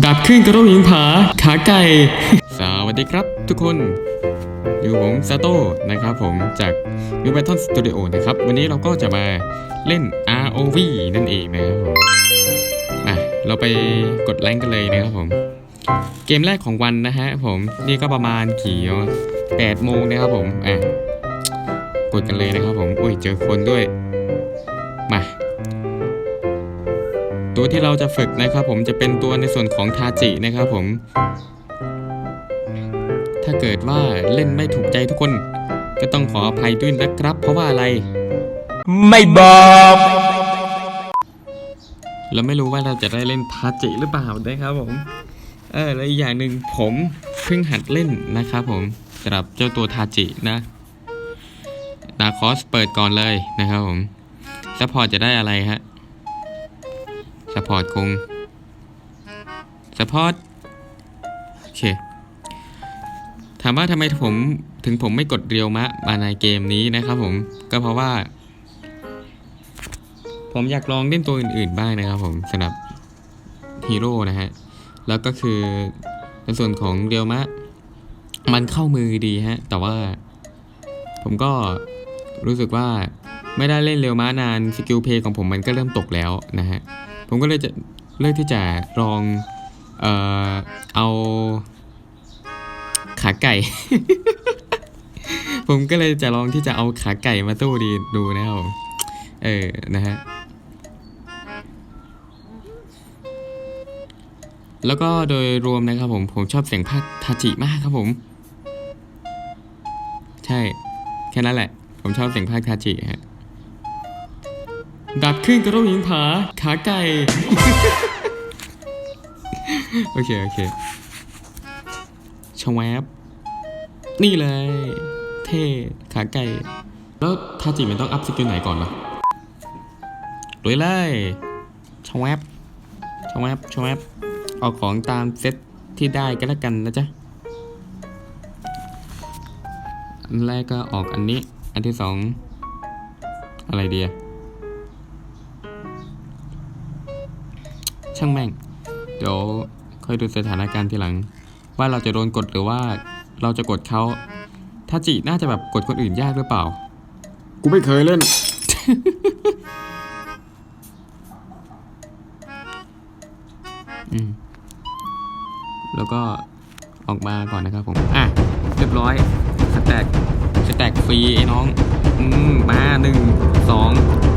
ดับขึ้นกระโดดหิงผาขาไก่ สวัสดีครับทุกคน อยู่ผมซาโต้นะครับผมจาก New Battle Studio นะครับ วันนี้เราก็จะมาเล่น ROV นั่นเองนะครับผมอะเราไปกดแรงกันเลยนะครับผม เกมแรกของวันนะฮะผมนี่ก็ประมาณกี่แปดโมงนะครับผมอะกดกันเลยนะครับผม อุ้ยเจอคนด้วย มา ตัวที่เราจะฝึกนะครับผมจะเป็นตัวในส่วนของทาจินะครับผม ถ้าเกิดว่าเล่นไม่ถูกใจทุกคน ก็ต้องขออภัยด้วยนะครับ เพราะว่าอะไร ไม่บอกเราไม่รู้ว่าเราจะได้เล่นทาจิหรือเปล่านะครับผม เออแล้วอีกอย่างหนึ่งผมเพิ่งหัดเล่นนะครับผมสำหรับเจ้าตัวทาจินะนาคอสเปิดก่อนเลยนะครับผมซัพพอร์ตจะได้อะไรฮะซัพพ อร์ตคงซัพอร์ตโอเค ถามว่าทำไมผมถึงผมไม่กดเรียวมะมาในเกมนี้นะครับผมก็เพราะว่า ผมอยากลองเล่นตัวอื่นๆบ้างนะครับผมสำหรับฮีโร่นะฮะ แล้วก็คือในส่วนของเรียวมะ มันเข้ามือดีฮะ แต่ว่าผมก็รู้สึกว่าไม่ได้เล่นเรียวมะนานสกิลเพย์ของผมมันก็เริ่มตกแล้วนะฮะ ผมก็เลยจะเลือกที่จะลองเอ่อเอาขาไก่ ผมก็เลยจะลองที่จะเอาขาไก่มาสู้ดีดูนะครับเออนะฮะแล้วก็โดยรวมนะครับผมผมชอบเสียงภาคทาจิมากครับผม ใช่ แค่นั้นแหละ ผมชอบเสียงภาคทาจิฮะ ดับขึ้นกระโดดหิงผา ขาไก่ โอเค โอเคชวแวบนี่เลย เท่ขาไก่ แล้วทาจิมันต้องอัพสกิลไหนก่อนวะลุยเลยชวแวบชวแวบชวแวบเอาของตามเซตที่ได้ก็แล้วกันนะจ๊ะ อันแรกก็ออกอันนี้ อันที่สอง อะไรดีอะ ช่างแม่ง เดี๋ยวค่อยดูสถานการณ์ทีหลัง ว่าเราจะโดนกดหรือว่าเราจะกดเขาถ้าจิน่าจะแบบกดคนอื่นยากหรือเปล่า กูไม่เคยเล่น อืม แล้วก็ออกมาก่อนนะครับผม อะ เรียบร้อยสแต็กสแต็กฟรีไอ้น้อง อืม มาหนึ่งสอง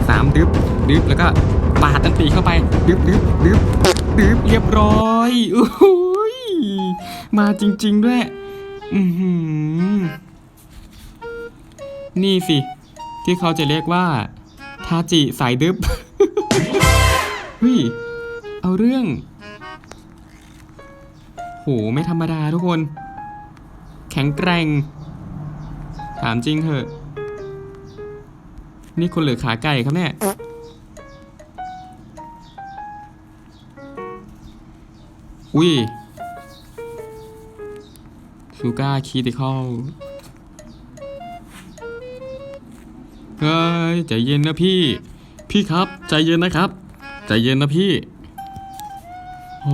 สามดึบดึบแล้วก็ ปาดตันตีเข้าไปดึบดึบดึบดึบเรียบร้อยโอ้โหยมาจริง ๆ ด้วย อือหือนี่สิ ที่เขาจะเรียกว่าทาจิสายดึบเฮ้ยเอาเรื่อง โห ไม่ธรรมดาทุกคน แข็งแกร่ง ถามจริงเหอะ นี่คนเหลือขาไก่ครับเนี่ย อุ้ยซูก้าคีติคอลเฮ้ยใจเย็นนะพี่ พี่ครับ ใจเย็นนะครับ ใจเย็นนะพี่ โห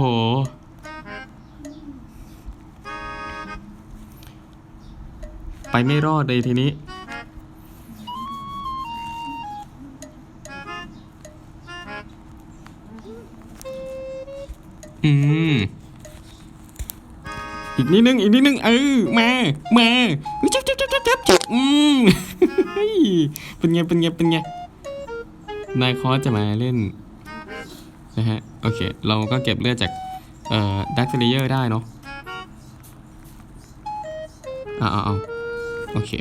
ไปไม่รอดเลยทีนี้ อีกนิดนึง อีกนิดนึง เออ มา มาจับจับจับจับจับอืมเฮ้ยป็นไง เป็นไง เป็นไง นายคอสจะมาเล่นนะฮะ โอเค เราก็เก็บเลือดจาก เอ่อดักเซเลเยอร์ได้เนาะเอาเอาเอาโอเค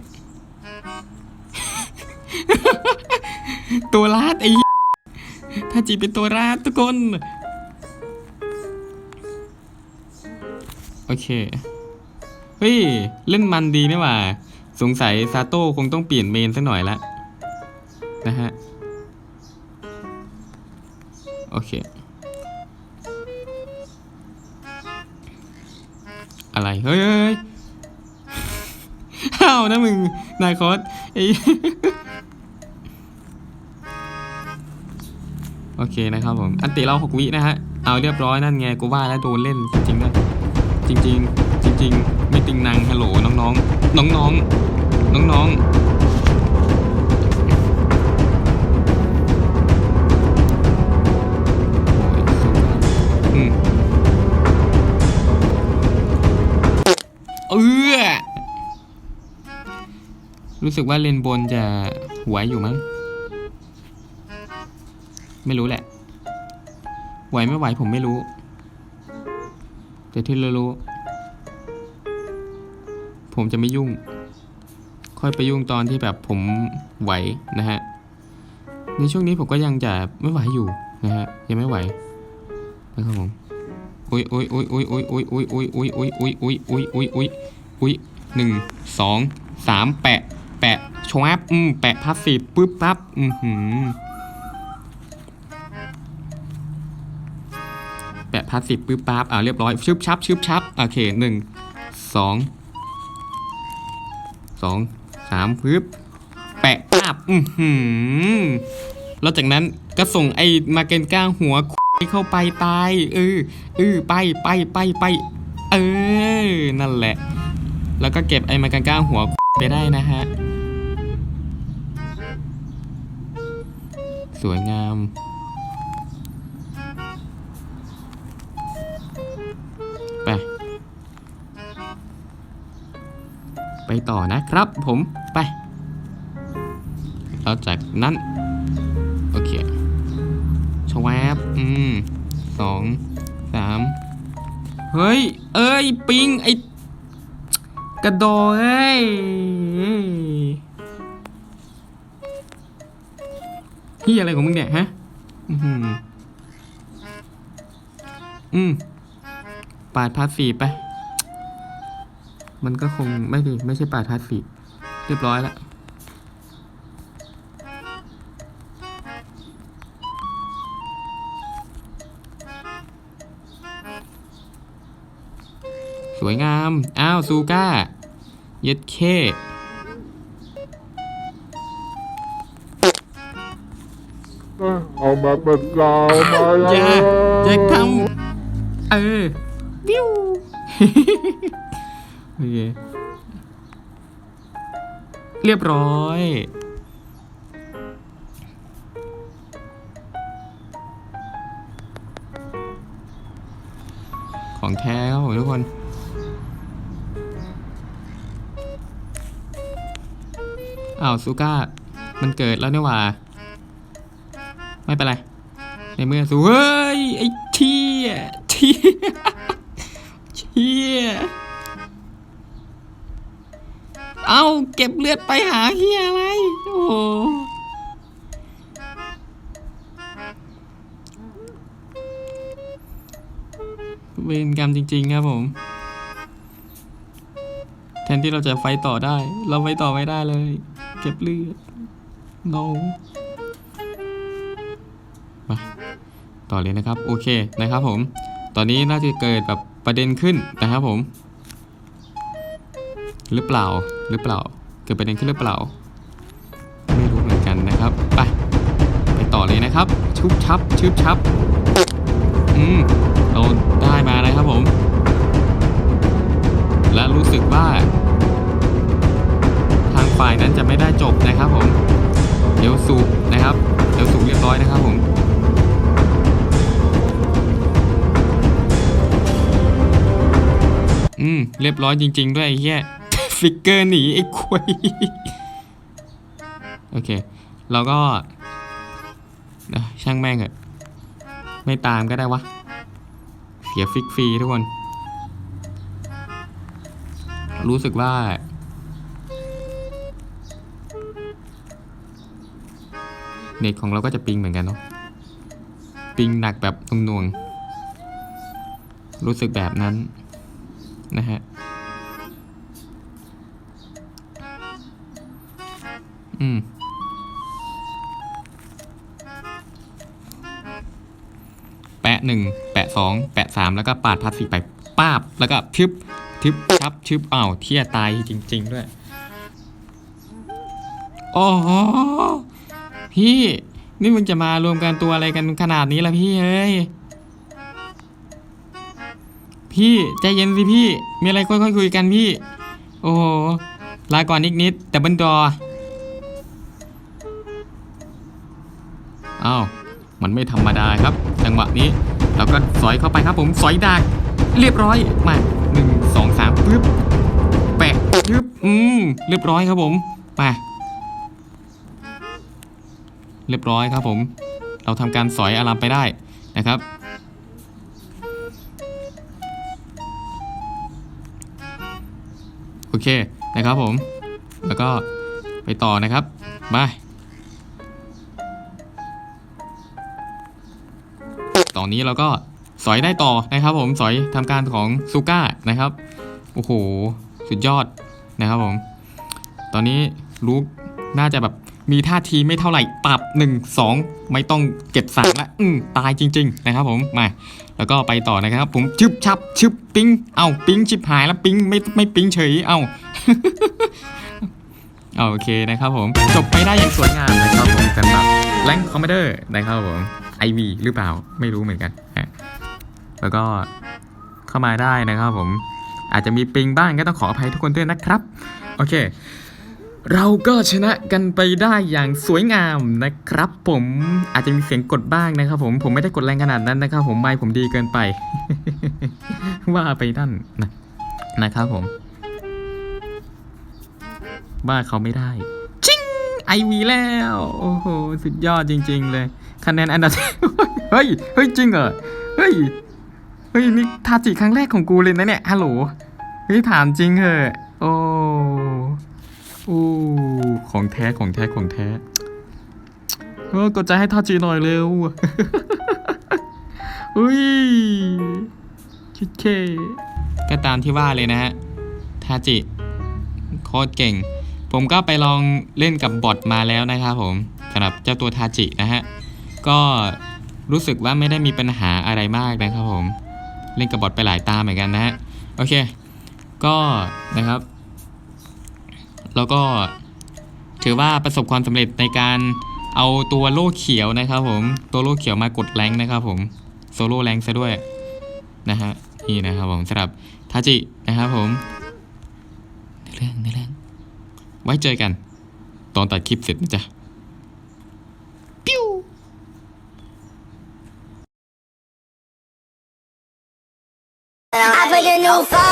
ตัวลาดไอ้ถ้าจีเป็นตัวลาดทุกคน โอเค เฮ้ย เล่นมันดีนี่หว่า สงสัยซาโต้คงต้องเปลี่ยนเมนสักหน่อยละ นะฮะ โอเค อะไร เฮ้ยเฮ้ยเฮ้ยห้าวนะมึง นายคอสไอ้โอเคนะครับผม อันติเราหกวินะฮะ เอาเรียบร้อยนั่นไง กูว่าแล้วโดนเล่นจริงๆ จริงๆจริงๆไม่ติงนางฮัลโหลน้องๆน้องๆน้องๆโอ้ยสู้อืมเออรู้สึกว่าเลนบนจะไหวอยู่มั้งไม่รู้แหละไหวไม่ไหวผมไม่รู้ แต่ที่รู้ ผมจะไม่ยุ่ง ค่อยไปยุ่งตอนที่แบบผมไหวนะฮะ ในช่วงนี้ผมก็ยังจะไม่ไหวอยู่นะฮะ ยังไม่ไหวนะครับผมอุ้ยอุ้ยอุ้ยอุ้ยอุ้ยอุ้ยอุ้ยอุ้ยอุ้ยอุ้ยอุ้ยอุ้ยอุ้ยอุ้ยอุ้ยอุ้ยหนึ่งสองสามแปะ แปะชวบอืมแปะพาสซีปึ๊บปั๊บอือหือ พาสซีฟปึ๊บปั๊บอ่าเรียบร้อยชึบชับชึบชับโอเคหนึ่งสองสองสามปึ๊บแปะปั๊บอือหือแล้วจากนั้นก็ส่งไอ้มาเกนก้าหัวเข้าไปตายเออเออไปไปไปไปเออนั่นแหละ แล้วก็เก็บไอ้มาเกนก้าหัวไปได้นะฮะ สวยงาม ไปต่อนะครับผมไปแล้วจากนั้น โอเคชวบอืมสองสามเฮ้ย เอ้ย ปิง ไอกระโดดเอ้ยที่อะไรของมึงเนี่ยฮะ อือหืออืมปาดพาสซีฟไป มันก็คงไม่ดีไม่ใช่ปาดพาสซีฟเรียบร้อยแล้วสวยงาม อ้าว ซูก้า เย็ดเคเอามาเป็นกาวมาอย่าอย่าทำเออวิว โอเคเรียบร้อย ของแท้ครับผมทุกคนอ้าวซูก้า มันเกิดแล้วเนี่หว่า ไม่เป็นไร ในเมื่อสูเฮ้ย ไอ้เชี่ยเชี่ยเชี่ยาเก็บเลือดไปหาเฮียอะไร โอ้โหเวรกรรมจริง ๆ ครับผม แทนที่เราจะไฟต่อได้ เราไฟต่อไม่ได้เลย เก็บเลือด no มาต่อเลยนะครับ โอเคนะครับผม ตอนนี้น่าจะเกิดแบบประเด็นขึ้นนะครับผม หรือเปล่าหรือเปล่า เกิดประเด็นขึ้นหรือเปล่า ไม่รู้เหมือนกันนะครับ ไป ไปต่อเลยนะครับ ชุบชับชุบชับอืมเราได้มานะครับผม และรู้สึกว่า ทางฝ่ายนั้นจะไม่ได้จบนะครับผมเดี๋ยวสูบนะครับเดี๋ยวสูบเรียบร้อยนะครับผมอืม เรียบร้อยจริง ๆ ด้วยไอ้เหี้ย ฟิกเกอร์หนีไอ้ควยโอเค เราก็ช่างแม่งเหอะไม่ตามก็ได้วะ เสียฟิกฟรีทุกคน รู้สึกว่า เน็ตของเราก็จะปิงเหมือนกันเนาะปิงหนักแบบหน่วงๆรู้สึกแบบนั้นนะฮะ อืม แปะหนึ่งแปะสองแปะสามแล้วก็ปาดพลาสซีฟไปป้าบ แล้วก็ทึบทึบชับชึบอ้าวเที่ยตายจริง ๆ ด้วยโอ้โหพี่ นี่มึงจะมารวมกันตัวอะไรกันขนาดนี้ล่ะพี่เอ้ย พี่ใจเย็นสิพี่ มีอะไรค่อยๆคุยกันพี่ โอ้โหลาก่อนนิดนิดแต่บันดอ อ้าวมันไม่ธรรมดาครับ จังหวะนี้เราก็สอยเข้าไปครับผมสอยดากเรียบร้อยมาหนึ่งสองสามปึ๊บแปะปึ๊บอืมเรียบร้อยครับผมไปเรียบร้อยครับผม เราทำการสอยอารามไปได้นะครับโอเคนะครับผม แล้วก็ไปต่อนะครับไป อนนี้เราก็สอยได้ต่อนะครับ ผมสอยทำการของซูก้านะครับโอ้โหสุดยอดนะครับผม ตอนนี้ลูกน่าจะแบบมีท่าทีไม่เท่าไหร่ปรับ1 2 ไม่ต้องเก็บสามละอืมตายจริง ๆ นะครับผมมาแล้วก็ไปต่อนะครับ ผมชึบชับชึบปิ้งเอาปิ้งชิบหายแล้วปิ้งไม่ไม่ปิ้งเฉยเอาเอาโอเคนะครับผม จบไปได้อย่างสวยงามนะครับผมสำหรับแรงคอมเมเดอร์นะครับผม ไอวีหรือเปล่าไม่รู้เหมือนกันแล้วก็เข้ามาได้นะครับผมอาจจะมีปิงบ้างก็ต้องขออภัยทุกคนด้วยนะครับ โอเค เราก็ชนะกันไปได้อย่างสวยงามนะครับ ผมอาจจะมีเสียงกดบ้างนะครับ ผมผมไม่ได้กดแรงขนาดนั้นนะครับ ผมไม่ผมดีเกินไป ว่าไปนั่นนะนะครับผมว่าเขาไม่ได้ ไอวีแล้ว โอ้โห สุดยอดจริง ๆ เลย คะแนนอันดับเฮ้ย เฮ้ย จริงเหรอ เฮ้ย เฮ้ย นี่ทาจิครั้งแรกของกูเลยนะเนี่ย ฮัลโหล เฮ้ย ถามจริงเหอะ โอ้โอ้ของแท้ ของแท้ ของแท้เออกดใจให้ทาจิหน่อยเร็วอุ้ยชิดเคก็ตามที่ว่าเลยนะฮะ ทาจิ โคตรเก่ง ผมก็ไปลองเล่นกับบอทมาแล้วนะครับผมสำหรับเจ้าตัวทาจินะฮะ ก็รู้สึกว่าไม่ได้มีปัญหาอะไรมากนะครับผม เล่นกับบอทไปหลายตาเหมือนกันนะฮะ โอเค ก็นะครับ แล้วก็ถือว่าประสบความสำเร็จในการเอาตัวโล่เขียวนะครับผม ตัวโล่เขียวมากดแรงนะครับผม โซโล่แรงซะด้วยนะฮะ นี่นะครับผมสำหรับทาจินะครับผมในเรื่องในเรื่อง ไว้เจอกัน ตอนตัดคลิปเสร็จนะจ๊ะปิ้ว I put the new phone